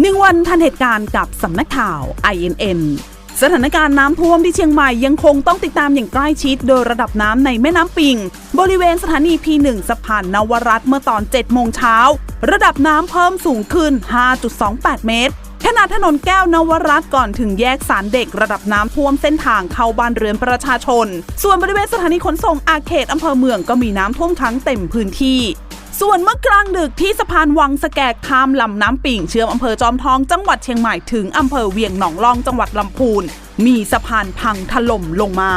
หนึ่งวันทันเหตุการณ์กับสำนักข่าว INN สถานการณ์น้ำท่วมที่เชียงใหม่ยังคงต้องติดตามอย่างใกล้ชิด โดยระดับน้ำในแม่น้ำปิง บริเวณสถานี P1 สะพานนวรัตเมื่อตอน 7 โมงเช้า ระดับน้ำเพิ่มสูงขึ้น 5.28 เมตรขนาดถนนแก้วนวรัตก่อนถึงแยกสารเด็กระดับน้ำท่วมเส้นทางเข้าบ้านเรือนประชาชน ส่วนบริเวณสถานีขนส่งอาเขตอำเภอเมืองก็มีน้ำท่วมขังเต็มพื้นที่ ส่วนเมื่อกลางดึกที่สะพานวังสแกกข้ามลำน้ำปิ่งเชื่อมอำเภอจอมทองจังหวัดเชียงใหม่ถึงอำเภอเวียงหนองลองจังหวัดลำพูน มีสะพานพังถล่มลงมา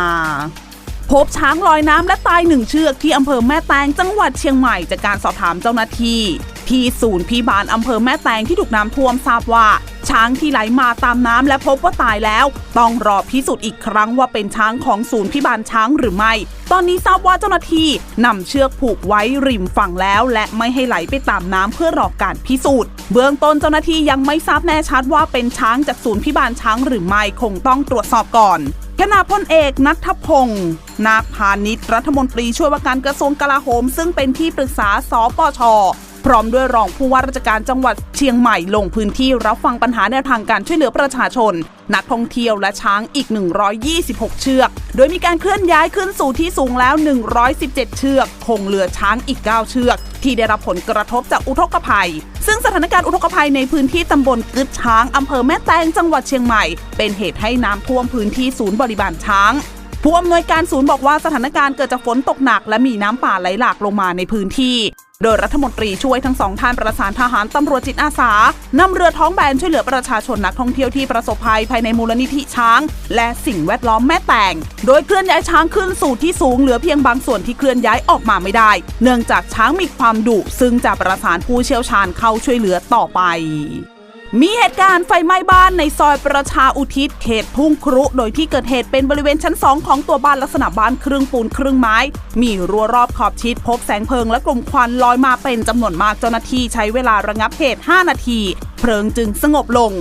พบช้างลอยน้ำและตายหนึ่งเชือกที่อำเภอแม่แตงจังหวัดเชียงใหม่จากการสอบถามเจ้าหน้าที่ที่ศูนย์พิบาลอำเภอแม่แตงที่ถูกน้ำท่วมทราบว่า ช้างที่ไหลมาตามน้ำและพบว่าตายแล้ว ต้องรอพิสูจน์อีกครั้งว่าเป็นช้างของศูนย์พิบาลช้างหรือไม่ ตอนนี้ทราบว่าเจ้าหน้าที่นำเชือกผูกไว้ริมฝั่งแล้ว และไม่ให้ไหลไปตามน้ำเพื่อรอการพิสูจน์ เบื้องต้นเจ้าหน้าที่ยังไม่ทราบแน่ชัดว่าเป็นช้างจากศูนย์พิบาลช้างหรือไม่คงต้องตรวจสอบก่อนขณะพลเอกนัทพงศ์นาคพาณิชย์รัฐมนตรีช่วยว่าการกระทรวงกลาโหม ซึ่งเป็นที่ปรึกษาสปช พร้อมด้วยรองผู้ว่าราชการจังหวัดเชียงใหม่ลงพื้นที่รับฟังปัญหาแนวทางการช่วยเหลือประชาชน นักท่องเที่ยวและช้างอีก 126 เชือก โดยมีการเคลื่อนย้ายขึ้นสู่ที่สูงแล้ว 117 เชือก คงเหลือช้างอีก 9 เชือก ที่ได้รับผลกระทบจากอุทกภัย ซึ่งสถานการณ์อุทกภัยในพื้นที่ตำบลกึดช้างอำเภอแม่แตงจังหวัดเชียงใหม่ เป็นเหตุให้น้ำท่วมพื้นที่ศูนย์บริบาลช้างผู้อำนวยการศูนย์บอกว่าสถานการณ์เกิดจากฝนตกหนักและมีน้ำป่าไหลหลากลงมาในพื้นที่ โดยรัฐมนตรีช่วยทั้งสองท่านประสานทหารตำรวจจิตอาสานำเรือท้องแบนช่วยเหลือประชาชนนักท่องเที่ยวที่ประสบภัยภายในมูลนิธิช้าง และสิ่งแวดล้อมแม่แตงโดยเคลื่อนย้ายช้างขึ้นสู่ที่สูงเหลือเพียงบางส่วนที่เคลื่อนย้ายออกมาไม่ได้ เนื่องจากช้างมีความดุซึ่งจะประสานผู้เชี่ยวชาญเข้าช่วยเหลือต่อไป มีเหตุการณ์ไฟไหม้บ้านในซอยประชาอุทิศเขตทุ่งครุ โดยที่เกิดเหตุเป็นบริเวณชั้น 2 ของตัวบ้านลักษณะบ้านครึ่งปูนครึ่งไม้ มีรั้วรอบขอบชิดพบแสงเพลิงและกลุ่มควันลอยมาเป็นจำนวนมากเจ้าหน้าที่ใช้เวลาระงับเหตุ 5 นาที เพลิงจึงสงบลง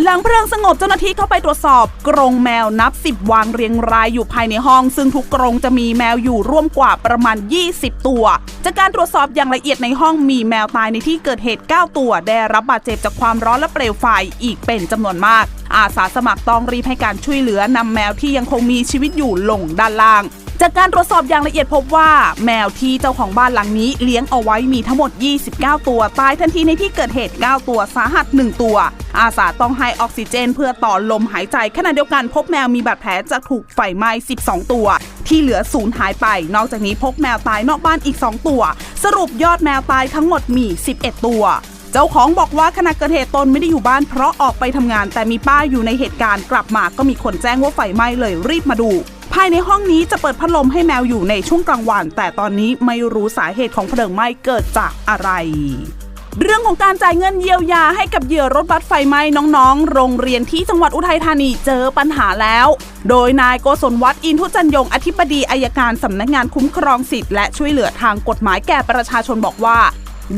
หลังเพลิงสงบเจ้าหน้าที่เข้าไปตรวจสอบ กรงแมวนับ 10 วางเรียงรายอยู่ภายในห้อง ซึ่งทุกกรงจะมีแมวอยู่ร่วมกว่าประมาณ 20 ตัว จากการตรวจสอบอย่างละเอียดในห้องมีแมวตายในที่เกิดเหตุ 9 ตัว ได้รับบาดเจ็บจากความร้อนและเปลวไฟอีกเป็นจำนวนมาก อาสาสมัครต้องรีบให้การช่วยเหลือนำแมวที่ยังคงมีชีวิตอยู่ลงด้านล่าง จากการตรวจสอบอย่างละเอียดพบว่า แมวที่เจ้าของบ้านหลังนี้เลี้ยงเอาไว้มีทั้งหมด 29 ตัว ตายทันทีในที่เกิดเหตุ 9 ตัวสาหัส 1 ตัว อาสาต้องให้ออกซิเจน เพื่อต่อลมหายใจขณะเดียวกันพบแมวมีบาดแผลจากถูกไฟไหม้ 12 ตัว ที่เหลือสูญหายไป นอกจากนี้พบแมวตายนอกบ้านอีก 2 ตัว สรุปยอดแมวตายทั้งหมดมี 11 ตัวเจ้าของบอกว่าขณะเกิดเหตุตนไม่ได้อยู่บ้านเพราะออกไปทำงาน แต่มีป้าอยู่ในเหตุการณ์กลับมาก็มีคนแจ้งว่าไฟไหม้เลยรีบมาดู ภายในห้องนี้จะเปิดพัดลมให้แมวอยู่ในช่วงกลางวัน แต่ตอนนี้ไม่รู้สาเหตุของเพลิงไหม้เกิดจากอะไรเรื่องของการจ่ายเงินเยียวยาให้กับเหยื่อรถบัสไฟไหม้น้องๆ โรงเรียนที่จังหวัดอุทัยธานีเจอปัญหาแล้ว โดยนายโกศลวัฒน์อินทุจันยงอธิบดีอายการสำนักงานคุ้มครองสิทธิ์และช่วยเหลือทางกฎหมายแก่ประชาชนบอกว่า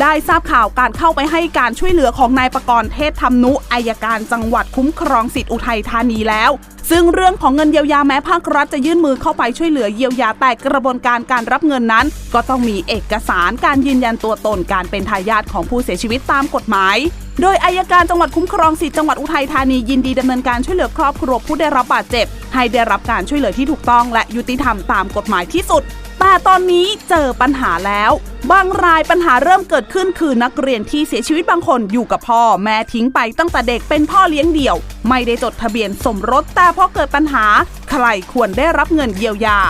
ได้ทราบข่าวการเข้าไปให้การช่วยเหลือของนายประกรณ์เทศธรรมนุอายการจังหวัดคุ้มครองสิทธิอุทัยธานีแล้ว ซึ่งเรื่องของเงินเยียวยาแม้ภาครัฐจะยื่นมือเข้าไปช่วยเหลือเยียวยาแต่กระบวนการการรับเงินนั้น ก็ต้องมีเอกสารการยืนยันตัวตนการเป็นทายาทของผู้เสียชีวิตตามกฎหมายโดยอายการจังหวัดคุ้มครองสิทธิจังหวัดอุทัยธานียินดีดำเนินการช่วยเหลือครอบครัวผู้ได้รับบาดเจ็บ ให้ได้รับการช่วยเหลือที่ถูกต้องและยุติธรรมตามกฎหมายที่สุด แต่ตอนนี้เจอปัญหาแล้ว บางรายปัญหาเริ่มเกิดขึ้นคือนักเรียนที่เสียชีวิตบางคนอยู่กับพ่อ แม่ทิ้งไปตั้งแต่เด็กเป็นพ่อเลี้ยงเดี่ยว ไม่ได้จดทะเบียนสมรสแต่พอเกิดปัญหา ใครควรได้รับเงินเยียวยา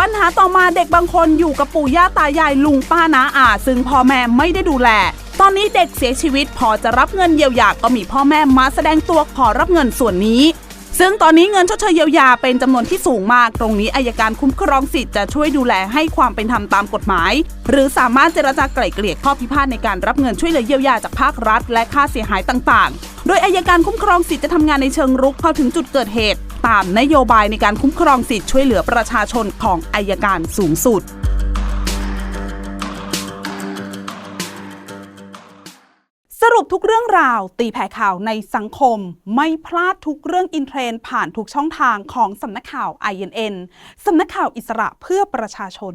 ปัญหาต่อมาเด็กบางคนอยู่กับปู่ย่าตายายลุงป้าน้าอาซึ่งพ่อแม่ไม่ได้ดูแล ตอนนี้เด็กเสียชีวิตพอจะรับเงินเยียวยาก็มีพ่อแม่มาแสดงตัวขอรับเงินส่วนนี้ ซึ่งตอนนี้เงินชดเชยเยียวยาเป็นจำนวนที่สูงมาก ตรงนี้อายการคุ้มครองสิทธิ์จะช่วยดูแลให้ความเป็นธรรมตามกฎหมาย หรือสามารถเจรจาไกล่เกลี่ยข้อพิพาทในการรับเงินช่วยเหลือเยียวยาจากภาครัฐ และค่าเสียหายต่างๆ โดยอายการคุ้มครองสิทธิ์จะทำงานในเชิงรุกพอถึงจุดเกิดเหตุ ตามนโยบายในการคุ้มครองสิทธิ์ช่วยเหลือประชาชนของอายการสูงสุด รุปทุกเรื่องราว ตีแผ่ข่าวในสังคม ไม่พลาดทุกเรื่องอินเทรนผ่านทุกช่องทางของสำนักข่าว INN สำนักข่าวอิสระเพื่อประชาชน